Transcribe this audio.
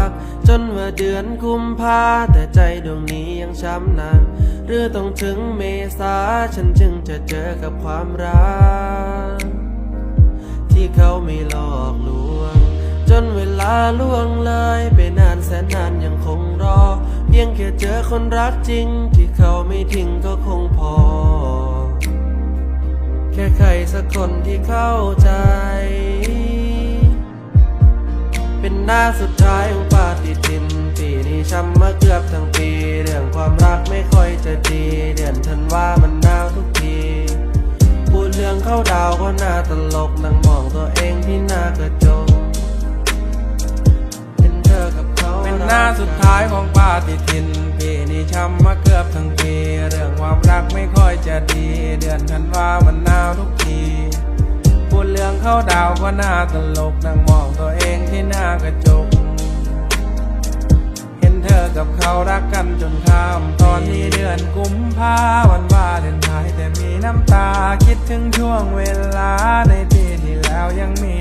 ก จนว่าเดือนกุมภาแต่ใจดวงนี้ยังช้ำนักหรือต้องถึงเมษาฉันจึงจะเจอกับความรัก ที่เขาไม่หลอกลวง จนเวลาล่วงเลยไปนานแสนนานยังคงรอ เพียงแค่เจอคนรักจริง ที่เขาไม่ทิ้งก็คงพอ แค่ใครสักคนที่เข้าใจ เป็นหน้าสุดท้ายของ ช้ำมาเกือบทั้งปี เรื่องความรักไม่ค่อยจะดี เดือนธันวามันหนาวทุกที พูดเรื่องเข้าดาวก็น่าตลกนั่งมองตัวเองที่หน้ากระจกเป็นเธอกับเขาเป็นหน้าสุดท้ายของปาฏิทินปีนี้ช้ำมาเกือบทั้งปี เรื่องความรักไม่ค่อยจะดี เดือนธันวามันหนาวทุกทีพูดเรื่องเข้าดาวก็น่าตลกนั่งมองตัวเองที่หน้ากระจก กับเขารักกันจนข้ามตอนนี้เดือนกุมภาวันวาเลนไทน์แต่มีน้ำตาคิดถึงช่วงเวลาในปีที่แล้วยังมี